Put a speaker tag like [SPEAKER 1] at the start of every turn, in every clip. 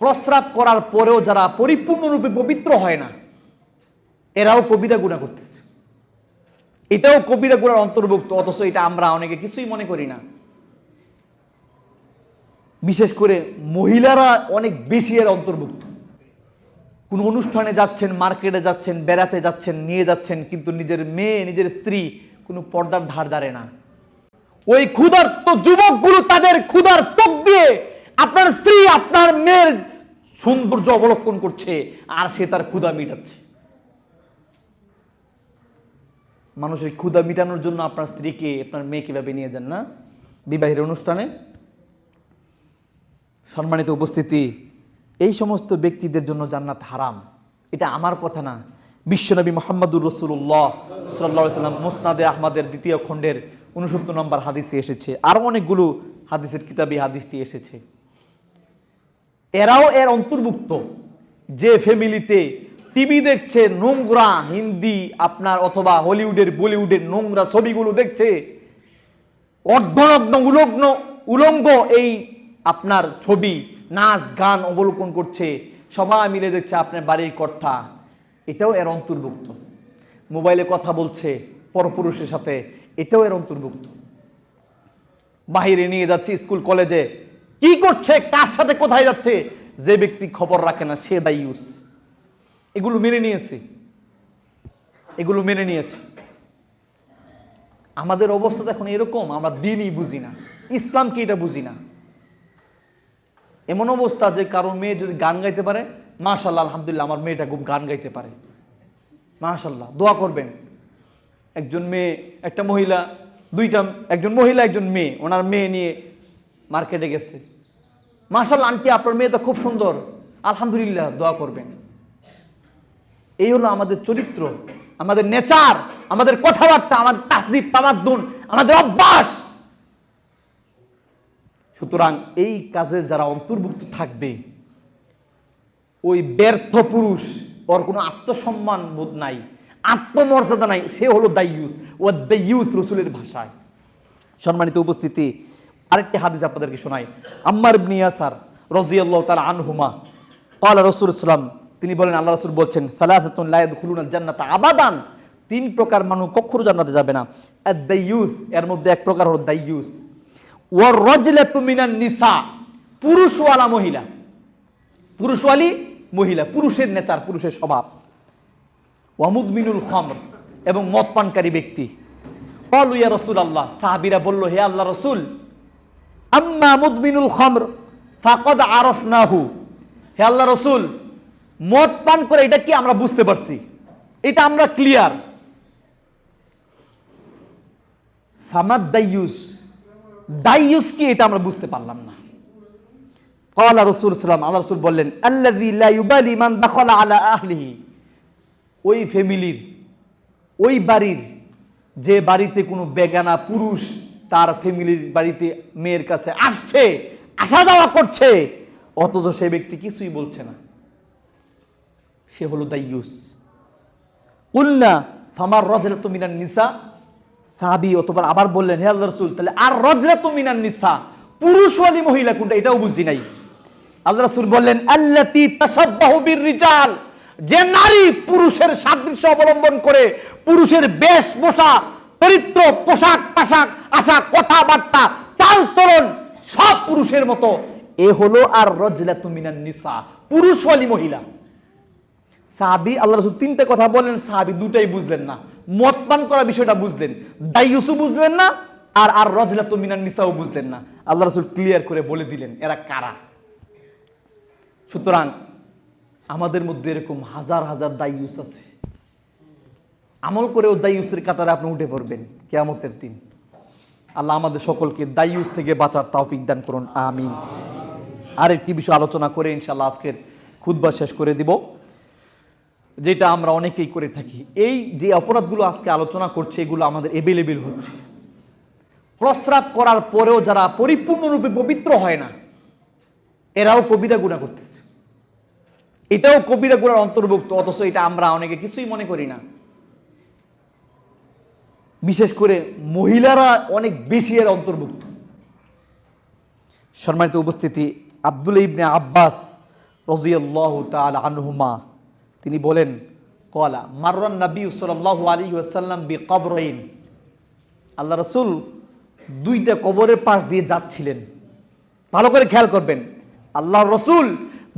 [SPEAKER 1] প্রস্রাব করার পরেও যারা পরিপূর্ণরূপে পবিত্র হয় না, এরাও কবিরা গুণা করতেছে। এটাও কবিরা গুণার অন্তর্ভুক্ত, অথচ এটা আমরা অনেকে কিছুই মনে করি না। বিশেষ করে মহিলারা অনেক বেশি এর অন্তর্ভুক্ত। কোন অনুষ্ঠানে যাচ্ছেন, মার্কেটে যাচ্ছেন, বেড়াতে যাচ্ছেন, নিয়ে যাচ্ছেন, কিন্তু নিজের মেয়ে, নিজের স্ত্রী কোনো পর্দার ধার ধারে না। ওই ক্ষুধার্ত যুবকগুলো তাদের ক্ষুধার ত্বক দিয়ে আপনার স্ত্রী, আপনার মেয়ের সৌন্দর্য অবলক্ষণ করছে আর সে তার ক্ষুদা মিটাচ্ছে। মানুষের ক্ষুধা মিটানোর জন্য আপনার স্ত্রীকে, আপনার মেয়ে কীভাবে নিয়ে যান না। বিবাহের অনুষ্ঠানে সম্মানিত উপস্থিতি, এই সমস্ত ব্যক্তিদের জন্য জান্নাত হারাম। এটা আমার কথা না। বিশ্বনবী মোহাম্মদুর রসুল্লাহ সাল্লা সাল্লাম মুসনাদে আহমদের দ্বিতীয় খণ্ডের উনসত্তর নম্বর হাদিসে এসেছে। আরও অনেকগুলো হাদিসের কিতাবে হাদিসটি এসেছে। এরাও এর অন্তর্ভুক্ত। যে ফ্যামিলিতে টিভি দেখছে, নোংরা হিন্দি আপনার অথবা হলিউডের, বলিউডের নোংরা ছবিগুলো দেখছে, অর্ধনগ্ন, উলগ্ন, উলঙ্গ এই আপনার ছবি, নাচ, গান অবলোকন করছে, সবাই মিলে দেখছে আপনার বাড়ির কর্তা। এটাও এর অন্তর্ভুক্ত। মোবাইলে কথা বলছে পরপুরুষের সাথে, এটাও এর অন্তর্ভুক্ত। বাহিরে নিয়ে যাচ্ছে স্কুল, কলেজে কি করছে? কার সাথে কোথায় যাচ্ছে? যে ব্যক্তি খবর রাখে না, সে দায়ুস এগুলো মেনে নিয়েছে। এগুলো মেনে নিয়েছে। আমাদের অবস্থা এখন এরকম, আমরা দিনই বুঝি না। ইসলামকে এটা বুঝি না? এমন অবস্থা যে কারও মেয়ে যদি গান গাইতে পারে মাশাল্লাহ আলহামদুলিল্লাহ, আমার মেয়েটা খুব গান গাইতে পারে। মাশাল্লাহ দোয়া করবেন। একজন মেয়ে, একটা মহিলা, দুইটা, একজন মহিলা, একজন মেয়ে, ওনার মেয়ে নিয়ে মার্কেটে গেছে। মার্শাল আন্টি, আপনার মেয়ে তো খুব সুন্দর। আলহামদুলিল্লাহ, দোয়া করবেন। এই হলো আমাদের চরিত্র, আমাদের নেচার, আমাদের কথাবার্তা, আমাদের তাসদিব তামাদ্দুন, আমাদের অভ্যাস। সুতরাং এই কাজে যারা অন্তর্ভুক্ত থাকবে, ওই ব্যর্থ পুরুষ, ওর কোনো আত্মসম্মান বোধ নাই, আত্মমর্যাদা নাই, সে হলো দাইয়ুস ও দাইয়ুস রসুলের ভাষায়। সম্মানিত উপস্থিতি আরেকটি হাদিস আপনাদেরকে শোনাই। আম্মার ইবনে ইয়াসার রাদিয়াল্লাহু তাআলা আনহুমা ক্বালা রাসূল ইসলাম তিনি বলেন, আল্লাহ রাসূল বলছেন, সালাসাতুন লা ইয়াদখুলুনাল আবাদান। তিন প্রকার মানুষ কখনো জান্নাতে যাবে না। দাইয়ুস এর মধ্যে এক প্রকার হলো দাইয়ুস। ওয়ার রজলাতু মিনান নিসা, পুরুষওয়ালা মহিলা। পুরুষওয়ালি মহিলা, পুরুষের নেচার, পুরুষের স্বভাব। ওয়ামুদ মিনুল খমর, এবং মদ পানকারী ব্যক্তি। কল রসুল আল্লাহ সাহাবিরা বলল, হে আল্লাহ রসুল আম্মা মুদমিনুল খমর, ফাকদ আরফ নাহু হে আল্লাহ রসুল, মদ পান করে এটা কি আমরা বুঝতে পারছি? এটা আমরা ক্লিয়ার ফামাদ দাইয়ুস দাইয়ুস কি এটা আমরা বুঝতে পারলাম না। কলা রসুল সালাম আল্লাহ রসুল বললেন আল্লাহ ইমান দাখলা আলা আহলিহি। ওই ফ্যামিলির ওই বাড়ির, যে বাড়িতে কোনো বেগানা পুরুষ তার ফ্যামিলির বাড়িতে মেয়ের কাছে আসছে, আসা যাওয়া করছে, অথচ সে ব্যক্তি কিছুই বলছে না। সে হলো দাইয়ুস উল্না ফামার রজরাত মিনান নিসা, সাহাবি অতবার আবার বললেন, হে আল্লাহ রসুল, তাহলে আর রজরাত মিনান নিসা পুরুষওয়ালি মহিলা কোনটা? এটাও বুঝি নাই। আল্লাহ রসুল বললেন, আল্লাতি তাসাব্বাহু বির রিজাল যে নারী পুরুষের সাদৃশ্য অবলম্বন করে, পুরুষের বেশ পোশা চরিত্র, পোশাক, পাশাক আশা কথাবার্তা, চাল চলন সব পুরুষের মতো। এ হলো আর রজলা মিনান নিসা, পুরুষওয়ালি মহিলা। সাহাবি, আল্লাহ রসুল তিনটে কথা বললেন, সাহাবি দুটাই বুঝলেন না। মদ পান করা বিষয়টা বুঝলেন। দাইয়ুসু বুঝলেন না, আর আর রজলাত মিনান নিসাও বুঝলেন না। আল্লাহ রসুল ক্লিয়ার করে বলে দিলেন, এরা কারা? সুতরাং আমাদের মধ্যে এরকম হাজার হাজার দাইয়ুস আছে। আমল করেও দাইয়ুসের কাতারে আপনি উঠে পড়বেন কেয়ামতের দিন। আল্লাহ আমাদের সকলকে দাইয়ুস থেকে বাঁচার তৌফিক দান করুন, আমিন। আর একটি বিষয় আলোচনা করে ইনশাল্লাহ আজকের খুদ্া শেষ করে দিব, যেটা আমরা অনেকেই করে থাকি। এই যে অপরাধগুলো আজকে আলোচনা করছে, এগুলো আমাদের এভেলেবেল হচ্ছে। প্রস্রাব করার পরেও যারা পরিপূর্ণরূপে পবিত্র হয় না, এরাও কবিরা গুণা করতেছে। এটাও কবিরা গুণার অন্তর্ভুক্ত, অথচ এটা আমরা অনেকে কিছুই মনে করি না। বিশেষ করে মহিলারা অনেক বেশি এর অন্তর্ভুক্ত। সম্মানিত উপস্থিতি, আব্দুল ইবনে আব্বাস রাদিয়াল্লাহু তাআলা আনহুমা, তিনি বলেন কলা মাররান নবী সাল্লাল্লাহু আলাইহি ওয়াসাল্লাম বি কবরাইন আল্লাহ রসুল দুইটা কবরের পাশ দিয়ে যাচ্ছিলেন। ভালো করে খেয়াল করবেন আল্লাহ রসুল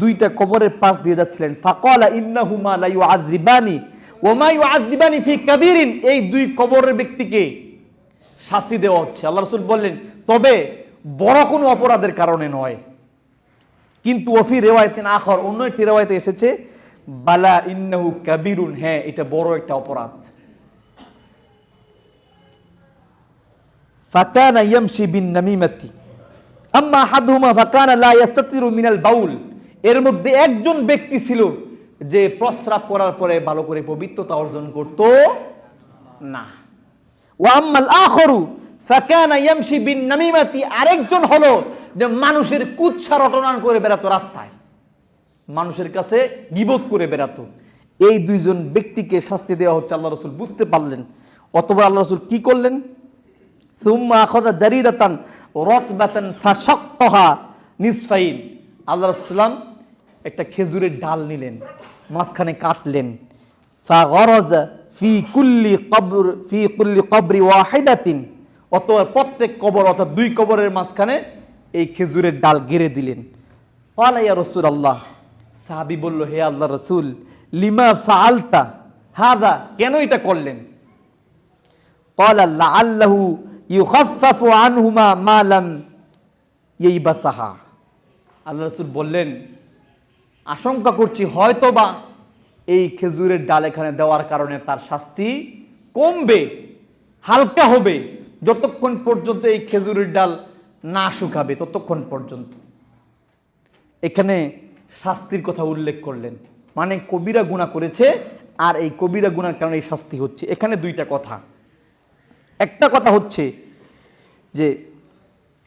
[SPEAKER 1] দুইটা কবরের পাশ দিয়ে যাচ্ছিলেন। ফাকালা ইন্নাহুমা লা ইউআযিবানি ওয়া মা ইউআযিবানি ফি কাবীরিন, এই দুই কবরের ব্যক্তিকে শাস্তি দেওয়া হচ্ছে। আল্লাহ রসুল বললেন, তবে বড় কোনো অপরাধের কারণে নয়। কিন্তু ওফি রেওয়ায়তিন আখর, অন্য একটি রেওয়ায়তে এসেছে, বালা ইন্নাহু কাবিরুন হ্যাঁ এটা বড় একটা অপরাধ। ফাকানা ইয়ামশি বিন নামিমাতি, আম্মা হাদুমা ফাকানা লা ইয়াস্তাতিরু মিনাল বাউল, এর মধ্যে একজন ব্যক্তি ছিল যে প্রস্রাব করার পরে ভালো করে পবিত্রতা অর্জন করত না। ওয়া আম্মাল আখরু, ফাকানা ইয়ামশি বিন নামিমাতি, আরেকজন হলো যে মানুষের কুচ্ছা রটনা করে বেড়াতো রাস্তায়। মানুষের কাছে গিবত করে বেড়াতো। এই দুইজন ব্যক্তিকে শাস্তি দেওয়া হচ্ছে, আল্লাহ রসুল বুঝতে পারলেন। অতবার আল্লাহ রসুল কি করলেন? সুম্মা আখদা জারিরাতান, রতবাতান ফাশাক্কাহা নিসফাইন। আল্লাহ রাসূলাম একটা খেজুরের ডাল নিলেন, মাঝখানে কাটলেন। ফি কুল্লি কবর, ফি কুল্লি প্রত্যেক কবর অর্থাৎ দুই কবরের মাঝখানে এই খেজুরের ডাল গেড়ে দিলেন। পালাইয়া রসুল আল্লাহ সাহাবি বলল, হে আল্লাহ রসুল, লিমা ফা আলতা হাদা, কেন এটা করলেন? আল্লাহু আনহুমা আল্লাহ রসুল বললেন আশঙ্কা করছি হয়তোবা এই খেজুরের ডাল এখানে দেওয়ার কারণে তার শাস্তি কমবে, হালকা হবে, যতক্ষণ পর্যন্ত এই খেজুরের ডাল না শুকাবে, ততক্ষণ পর্যন্ত। এখানে শাস্তির কথা উল্লেখ করলেন। মানে কবিরা গুণা করেছে আর এই কবিরা গুণার কারণে এই শাস্তি হচ্ছে। এখানে দুইটা কথা। একটা কথা হচ্ছে যে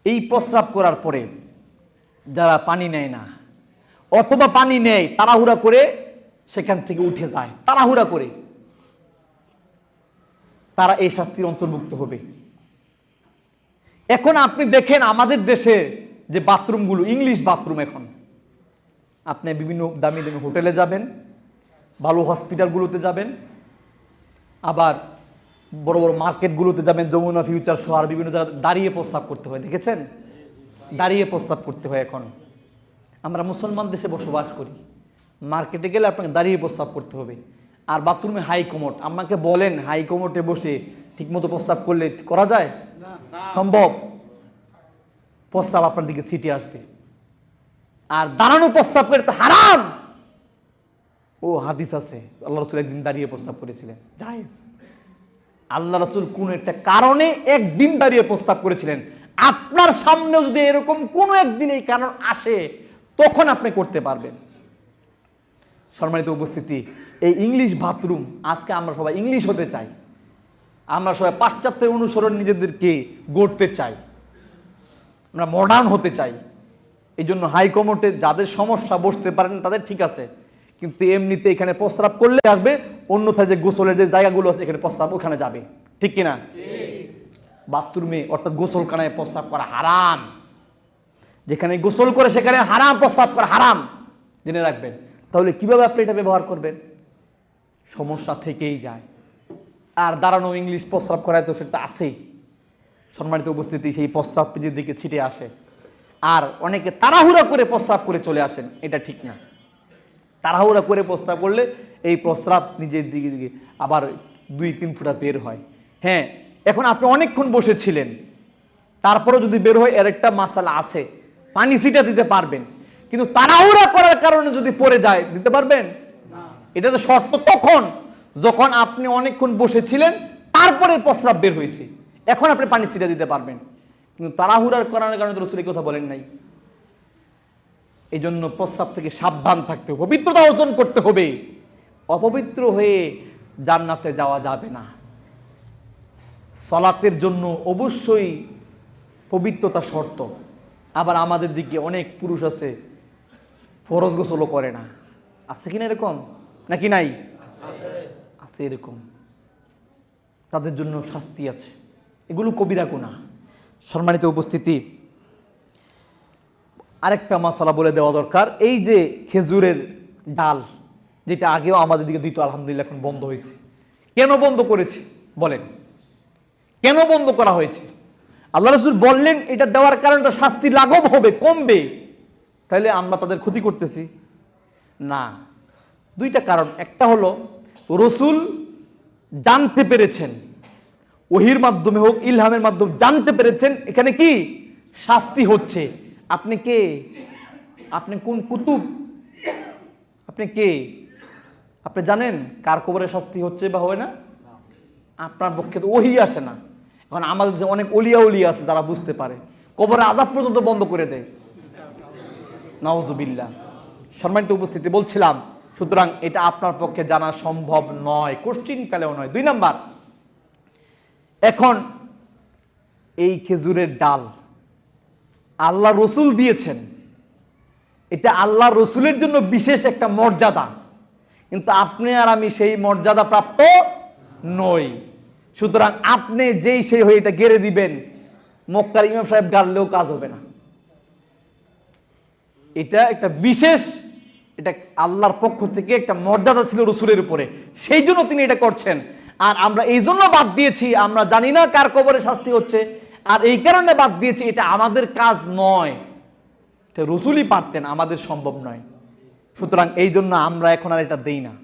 [SPEAKER 1] এই প্রস্রাব করার পরে যারা পানি নেয় না অথবা পানি নেয় তাড়াহুড়া করে সেখান থেকে উঠে যায়। তাড়াহুড়া করে। তারা এই শাস্তির অন্তর্ভুক্ত হবে। এখন আপনি দেখেন আমাদের দেশে যে বাথরুমগুলো, ইংলিশ বাথরুম এখন। আপনি বিভিন্ন দামি দামি হোটেলে যাবেন, ভালো হসপিটালগুলোতে যাবেন, আবার বড় বড় মার্কেটগুলোতে যাবেন, যমুনা, ফিউচার সহ আর বিভিন্ন জায়গায় দাঁড়িয়ে প্রস্তাব করতে হয়, দেখেছেন? দাঁড়িয়ে প্রস্তাব করতে হয় এখন। আমরা মুসলমান দেশে বসবাস করি। মার্কেটে গেলে আপনাকে দাঁড়িয়ে প্রস্তাব করতে হবে। আর বাথরুমে হাই কমোট আমাকে বলেন হাই কমোটে বসে ঠিকমতো প্রস্তাব করলে করা যায়? সম্ভব? প্রস্তাব আপনার দিকে সিটি আসবে। আর দাঁড়ানো প্রস্তাব করে তো হারাম! ও হাদিস আছে আল্লাহ রসুল একদিন দাঁড়িয়ে প্রস্তাব করেছিলেন। জায়েজ। আল্লাহ রসুল কোন একটা কারণে একদিন দাঁড়িয়ে প্রস্তাব করেছিলেন। আপনার সামনেও যদি এরকম কোনো একদিন এই কারণ আসে তখন আপনি করতে পারবেন? সম্মানিত উপস্থিতি এই ইংলিশ বাথরুম আজকে আমরা সবাই ইংলিশ হতে চাই। আমরা সবাই পাশ্চাত্যের অনুসরণ নিজেদেরকে গড়তে চাই। আমরা মডার্ন হতে চাই। এই জন্য হাইকমোর্টে যাদের সমস্যা বসতে পারেন তাদের ঠিক আছে। কিন্তু এমনিতে এখানে প্রস্রাব করলে আসবে অন্যথায় যে গোসলের যে জায়গাগুলো আছে এখানে প্রস্রাব ওখানে যাবে। ঠিক কিনা? বাথরুমে অর্থাৎ গোসলখানায় প্রস্রাব করা হারাম। যেখানে গোসল করে, সেখানে হারাম প্রস্রাব করে, হারাম। জেনে রাখবেন। তাহলে কীভাবে আপনি এটা ব্যবহার করবেন? সমস্যা থেকেই যায়। আর দাঁড়ানো ইংলিশ প্রস্রাব করায় তো সেটা আছেই। সম্মানিত উপস্থিতি, সেই প্রস্রাব নিজের দিকে ছিটে আসে। আর অনেকে তাড়াহুড়া করে প্রস্রাব করে চলে আসেন, এটা ঠিক না। তাড়াহুড়া করে প্রস্রাব করলে এই প্রস্রাব নিজের দিকে দিকে আবার দুই, তিন ফুটা বের হয়। হ্যাঁ এখন আপনি অনেকক্ষণ বসেছিলেন। তারপরেও যদি বের হয়, এর একটা মাসালা আছে। পানি ছিটা দিতে পারবেন। কিন্তু তাড়াহুড়া করার কারণে যদি পড়ে যায় দিতে পারবেন? এটা তো শর্ত তখন যখন আপনি অনেকক্ষণ বসেছিলেন তারপরে প্রস্রাব বের হয়েছে। এখন আপনি পানি ছিটা দিতে পারবেন। কিন্তু তাড়াহুড়ার করার কারণে রসুল কথা বলেন নাই। এই জন্য প্রস্রাব থেকে সাবধান থাকতে হবে পবিত্রতা অর্জন করতে হবে। অপবিত্র হয়ে জান্নাতে যাওয়া যাবে না। সলাতের জন্য অবশ্যই পবিত্রতা শর্ত। আবার আমাদের দিকে অনেক পুরুষ আছে, ফরজ গোসলও করে না। আছে কিনা এরকম? নাকি নাই? আছে এরকম। তাদের জন্য শাস্তি আছে। এগুলো কবিরা গুণা সম্মানিত উপস্থিতি, আরেকটা মশালা বলে দেওয়া দরকার। এই যে খেজুরের ডাল, যেটা আগেও আমাদের দিকে দিত, আলহামদুলিল্লাহ এখন বন্ধ হয়েছে। কেন বন্ধ করেছে? বলেন। কেন বন্ধ করা হয়েছে? আল্লাহ রসুল বললেন, এটা দেওয়ার কারণে তো শাস্তি লাঘব হবে, কমবে। তাহলে আমরা তাদের ক্ষতি করতেছি। না, দুইটা কারণ। একটা হলো, রসুল জানতে পেরেছেন। ওহির মাধ্যমে হোক, ইলহামের মাধ্যমে জানতে পেরেছেন, এখানে কি? শাস্তি হচ্ছে। আপনি কে? আপনি কোন কুতুব? আপনি কে? আপনি জানেন কার কবরে শাস্তি হচ্ছে বা হবে না? আপনার পক্ষে তো ওহি আসে না। এখন আমাদের যে অনেক অলিয়া উলিয়া আছে যারা বুঝতে পারে। কবরে আজাব পর্যন্ত বন্ধ করে দেয়। নওয়াজুবিল্লাহ সম্মানিত উপস্থিতি, বলছিলাম, সুতরাং এটা আপনার পক্ষে জানা সম্ভব নয় কোশ্চিন কালেও নয়। দুই নাম্বার, এখন এই খেজুরের ডাল আল্লাহ রসুল দিয়েছেন। এটা আল্লাহ রসুলের জন্য বিশেষ একটা মর্যাদা। কিন্তু আপনি আর আমি সেই মর্যাদা প্রাপ্ত নই। সুতরাং আপনি যেই সেই হয়ে এটা গেড়ে দিবেন, মক্কার ইমাম সাহেব গাড়লেও কাজ হবে না। এটা একটা বিশেষ, এটা আল্লাহর পক্ষ থেকে একটা মর্যাদা ছিল রসুলের উপরে। সেই জন্য তিনি এটা করছেন। আর আমরা এই জন্য বাদ দিয়েছি, আমরা জানি না কার কবরে শাস্তি হচ্ছে। আর এই কারণে বাদ দিয়েছি, এটা আমাদের কাজ নয়। এটা রসুলই পারতেন, আমাদের সম্ভব নয়। সুতরাং এই জন্য আমরা এখন আর এটা দেই না।